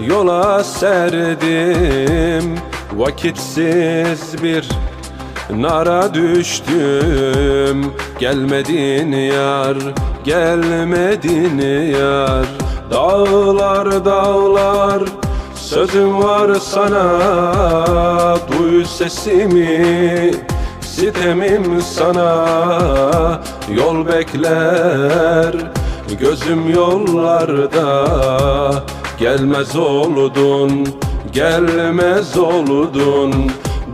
yola serdim. Vakitsiz bir nara düştüm. Gelmedin yar, gelmedin yar. Dağlar dağlar sözüm var sana. Duy sesimi sitemim sana. Yol bekler gözüm yollarda Gelmez oldun, gelmez oldun.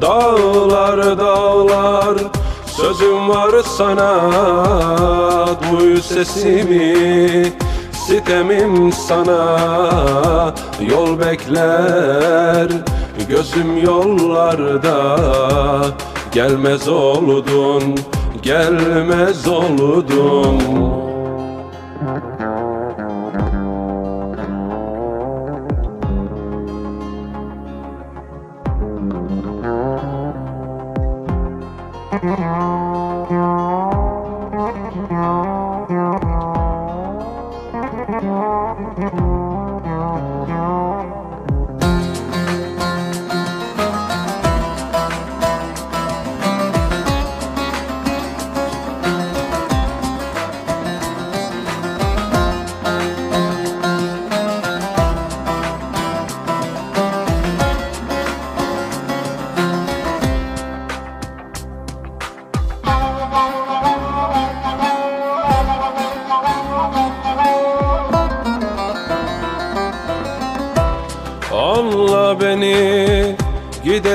Dağlar dağlar sözüm var sana. Duy sesimi sitemim sana. Yol bekler gözüm yollarda. Gelmez oldun, gelmez oldun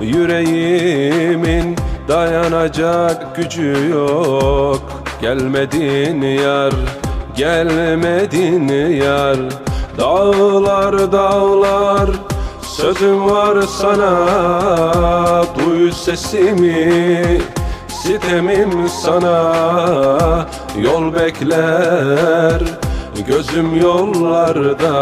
Yüreğimin dayanacak gücü yok. Gelmedin yar, gelmedin yar. Dağlar dağlar sözüm var sana. Duy sesimi sitemim sana. Yol bekler gözüm yollarda.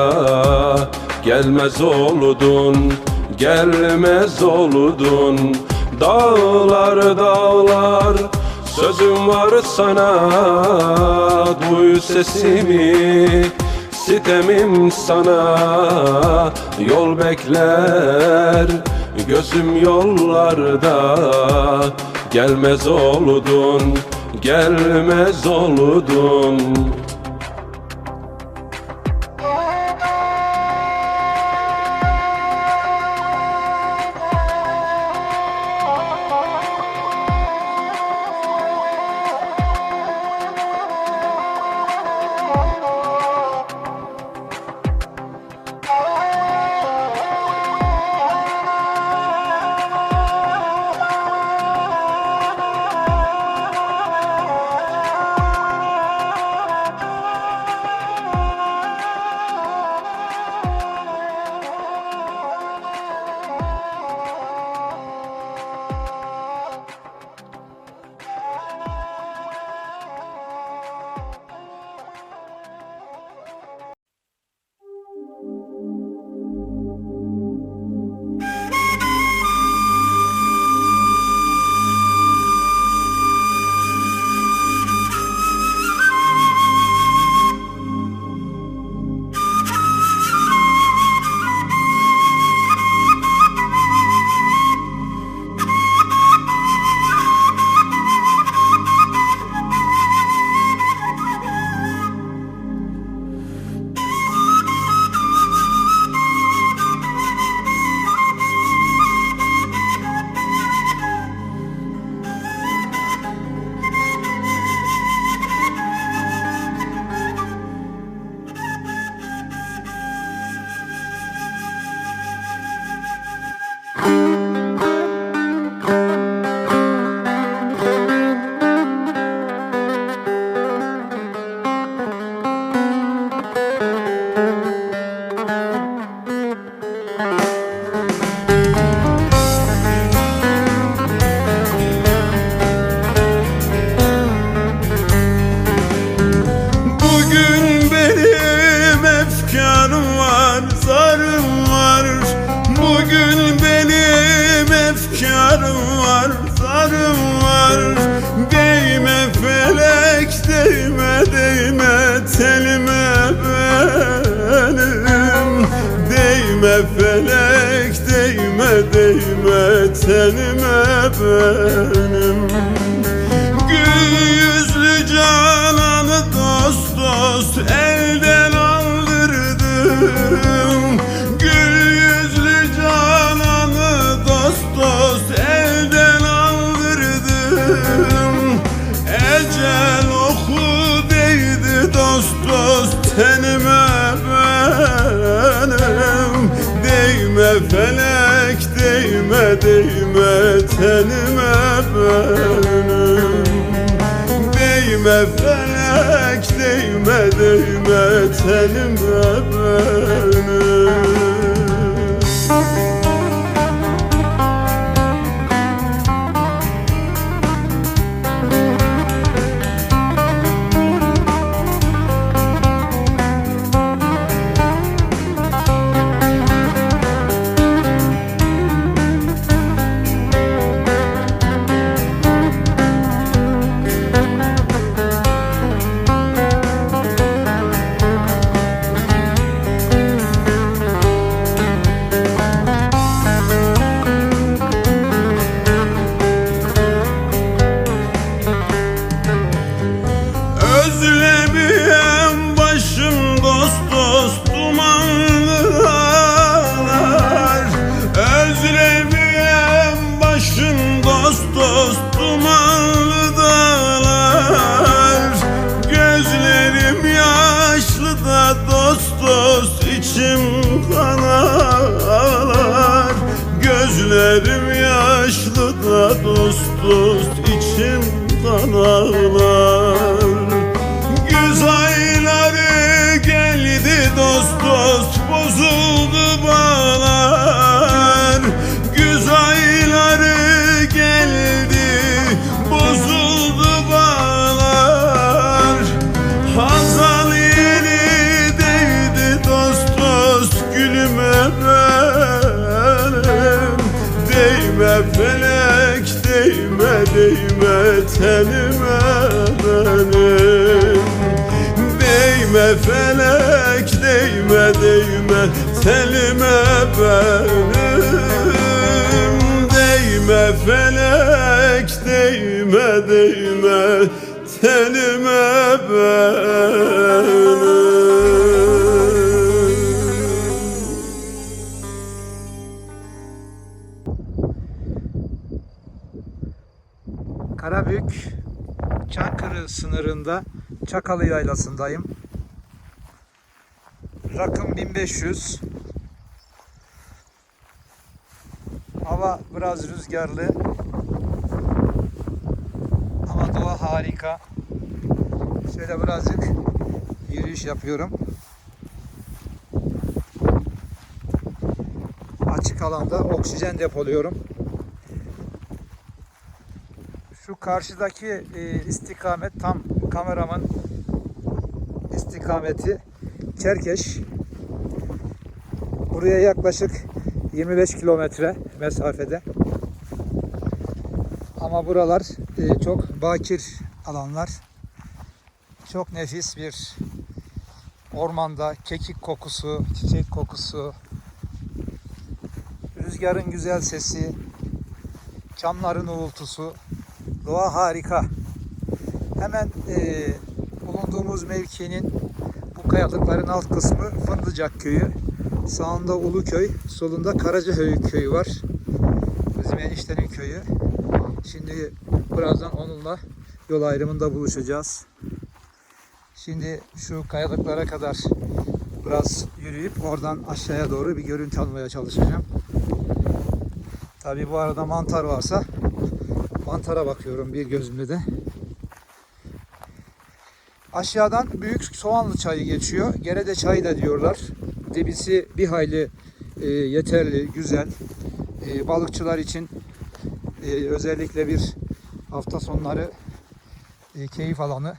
Gelmez oldun, gelmez oldun Dağlar dağlar sözüm var sana. Duy sesimi, sitemim sana. Yol bekler, gözüm yollarda. Gelmez oldun, gelmez oldun tenime değme tenime benim Değme felek değme değme tenime benim Karabük Çankırı sınırında Çakalı Yaylası'ndayım. Rakım 1500. Hava biraz rüzgarlı. Ama doğa harika. Şöyle birazcık yürüyüş yapıyorum. Açık alanda oksijen depoluyorum. Karşıdaki e, istikamet tam kameramın istikameti Çerkeş. Buraya yaklaşık 25 kilometre mesafede. Ama buralar e, çok bakir alanlar. Çok nefis bir ormanda kekik kokusu, çiçek kokusu, rüzgarın güzel sesi, çamların uğultusu, Doğa harika. Hemen e, bulunduğumuz mevkinin bu kayalıkların alt kısmı Fındıcak köyü. Sağında Uluköy, solunda Karacaköy köyü var. Bizim eniştenin köyü. Şimdi birazdan onunla yol ayrımında buluşacağız. Şimdi şu kayalıklara kadar biraz yürüyüp oradan aşağıya doğru bir görüntü almaya çalışacağım. Tabi bu arada mantar varsa mantara bakıyorum bir gözümle de. Aşağıdan büyük soğanlı çayı geçiyor. Gerede çayı da diyorlar. Debisi bir hayli e, yeterli, güzel. E, balıkçılar için e, özellikle bir hafta sonları e, keyif alanı.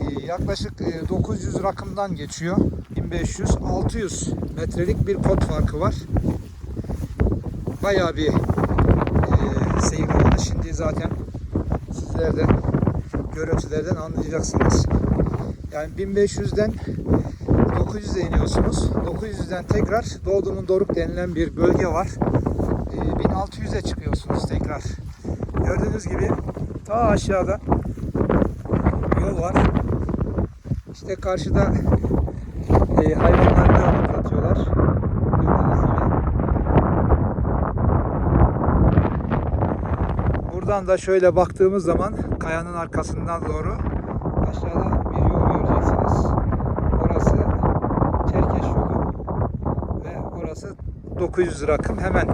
E, yaklaşık e, 900 rakımdan geçiyor. 1500-600 metrelik bir pot farkı var. Bayağı bir seyir alanı. Şimdi zaten sizler de görüntülerden anlayacaksınız. Yani 1500'den 900'e iniyorsunuz. 900'den tekrar Doğdu'nun Doruk denilen bir bölge var. Ee, 1600'e çıkıyorsunuz tekrar. Gördüğünüz gibi ta aşağıda yol var. İşte karşıda e, hayvanlarını otlatıyorlar. Gördüğünüz gibi. Buradan da şöyle baktığımız zaman kayanın arkasından doğru aşağıda bir yol göreceksiniz. Orası Çerkeş yolu ve orası 900 rakım. Hemen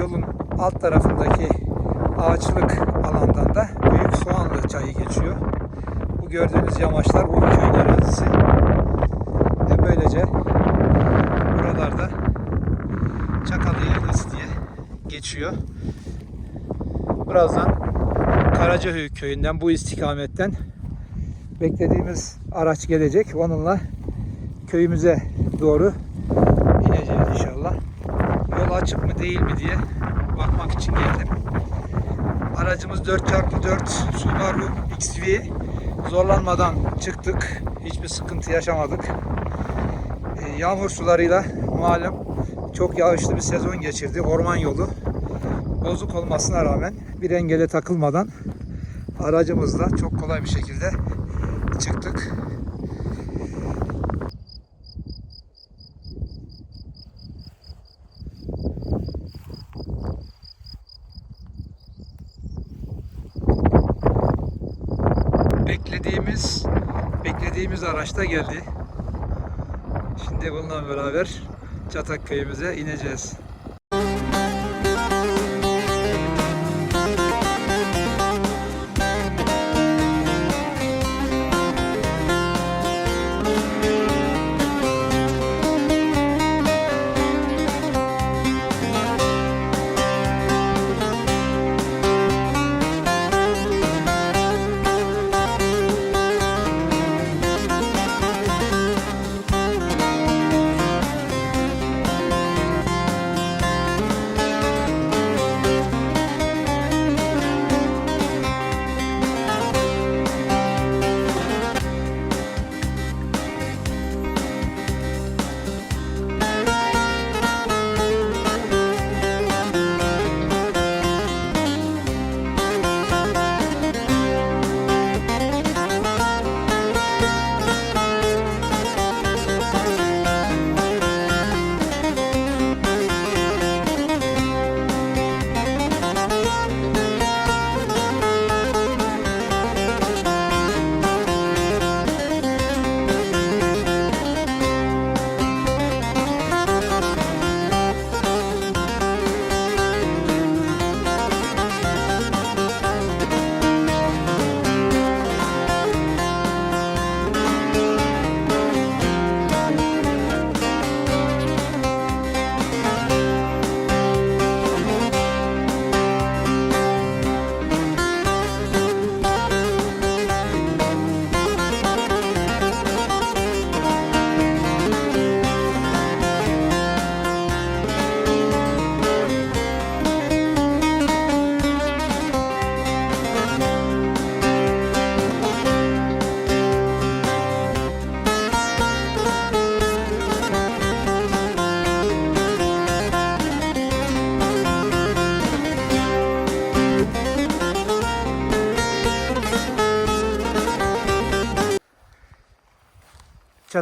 yolun alt tarafındaki ağaçlık alandan da Büyük Soğanlı çayı geçiyor. Bu gördüğünüz yamaçlar Uluköy'ün arazisi. Ve böylece buralarda Çakalı Yaylası diye geçiyor. Birazdan Karacahöyük köyünden bu istikametten beklediğimiz araç gelecek. Onunla köyümüze doğru ineceğiz inşallah. Yol açık mı değil mi diye bakmak için geldim. Aracımız 4x4 Subaru XV. Zorlanmadan çıktık. Hiçbir sıkıntı yaşamadık. Ee, Yağmur sularıyla malum çok yağışlı bir sezon geçirdi. Orman yolu bozuk olmasına rağmen bir engele takılmadan aracımızla çok kolay bir şekilde çıktık. Beklediğimiz beklediğimiz araç da geldi. Şimdi bununla beraber Çatak köyümüze ineceğiz.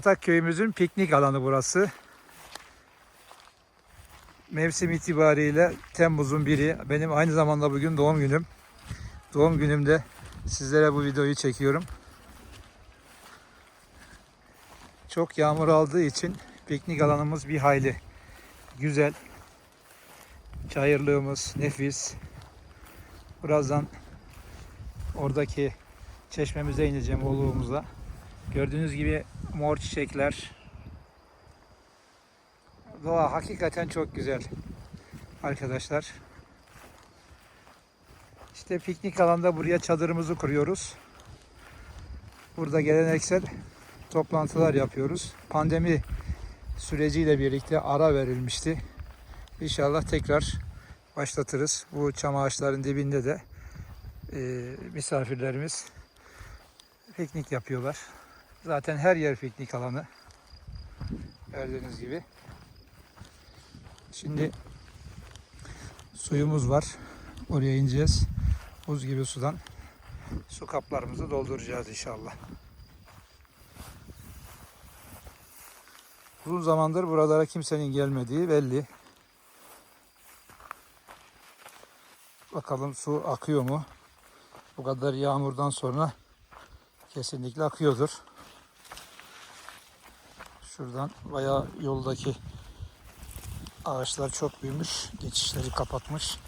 Çatak köyümüzün piknik alanı burası. Mevsim itibariyle Temmuz'un biri. Benim aynı zamanda bugün doğum günüm. Doğum günümde sizlere bu videoyu çekiyorum. Çok yağmur aldığı için piknik alanımız bir hayli güzel. Çayırlığımız nefis. Birazdan oradaki çeşmemize ineceğim oluğumuza. Gördüğünüz gibi mor çiçekler. Doğa hakikaten çok güzel. Arkadaşlar. İşte piknik alanda buraya çadırımızı kuruyoruz. Burada geleneksel toplantılar yapıyoruz. Pandemi süreciyle birlikte ara verilmişti. İnşallah tekrar başlatırız. Bu çam ağaçların dibinde de e, misafirlerimiz piknik yapıyorlar. Zaten her yer piknik alanı. Gördüğünüz gibi. Şimdi suyumuz var. Oraya ineceğiz. Buz gibi sudan su kaplarımızı dolduracağız inşallah. Uzun zamandır buralara kimsenin gelmediği belli. Bakalım su akıyor mu? Bu kadar yağmurdan sonra kesinlikle akıyordur. Şuradan bayağı yoldaki ağaçlar çok büyümüş. Geçişleri kapatmış.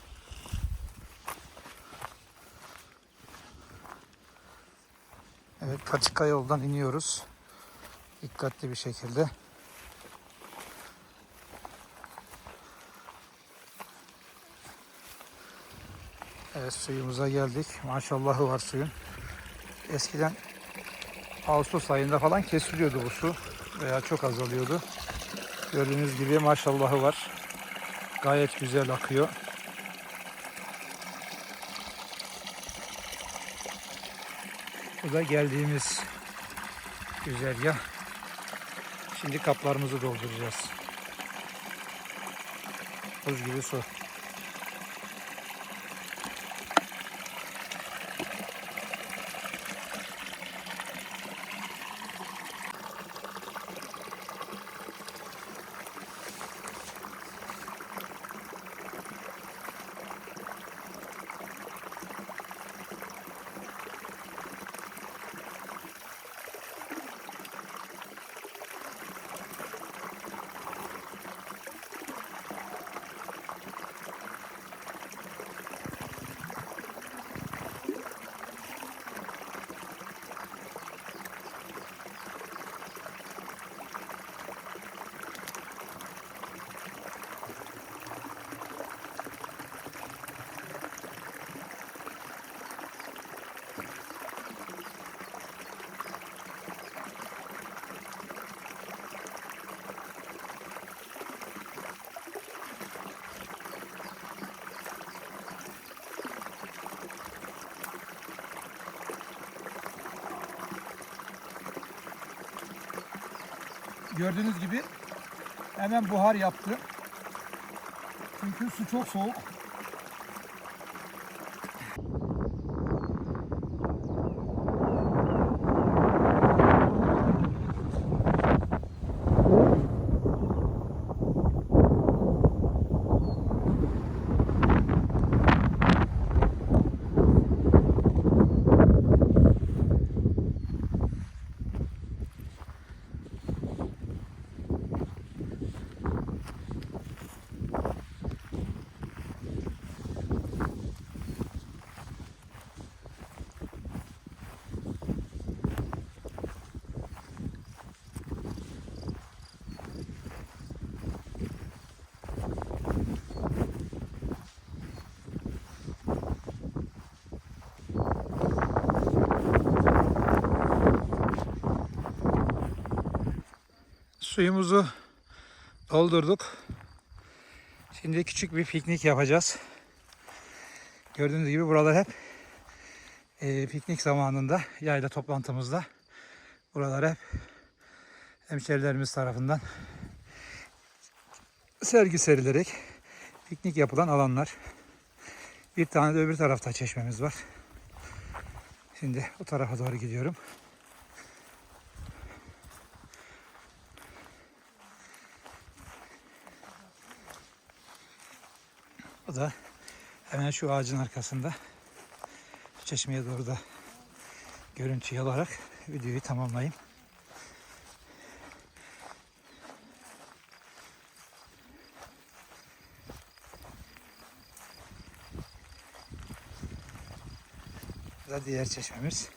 Evet patika yoldan iniyoruz. Dikkatli bir şekilde. Evet suyumuza geldik. Maşallahı var suyun. Eskiden Ağustos ayında falan kesiliyordu bu su veya çok azalıyordu. Gördüğünüz gibi maşallahı var. Gayet güzel akıyor. Bu da geldiğimiz güzergah. Şimdi kaplarımızı dolduracağız. Buz gibi su. Gördüğünüz gibi hemen buhar yaptı. Çünkü su çok soğuk. Suyumuzu doldurduk. Şimdi küçük bir piknik yapacağız. Gördüğünüz gibi buralar hep e, piknik zamanında, yayla toplantımızda buralar hep hemşerilerimiz tarafından sergi serilerek piknik yapılan alanlar. Bir tane de öbür tarafta çeşmemiz var. Şimdi o tarafa doğru gidiyorum. Da hemen şu ağacın arkasında. Çeşmeye doğru da görüntüyü alarak videoyu tamamlayayım. Bu da diğer çeşmemiz.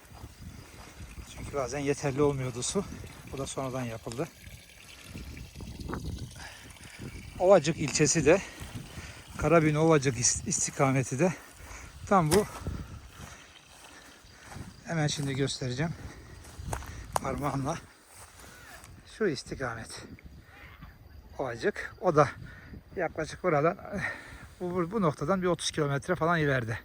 Çünkü bazen yeterli olmuyordu su. Bu da sonradan yapıldı. Ovacık ilçesi de Karabin Ovacık is- istikameti de tam bu. Hemen şimdi göstereceğim. Parmağımla. Şu istikamet. Ovacık. O da yaklaşık buradan bu, bu noktadan bir 30 kilometre falan ileride.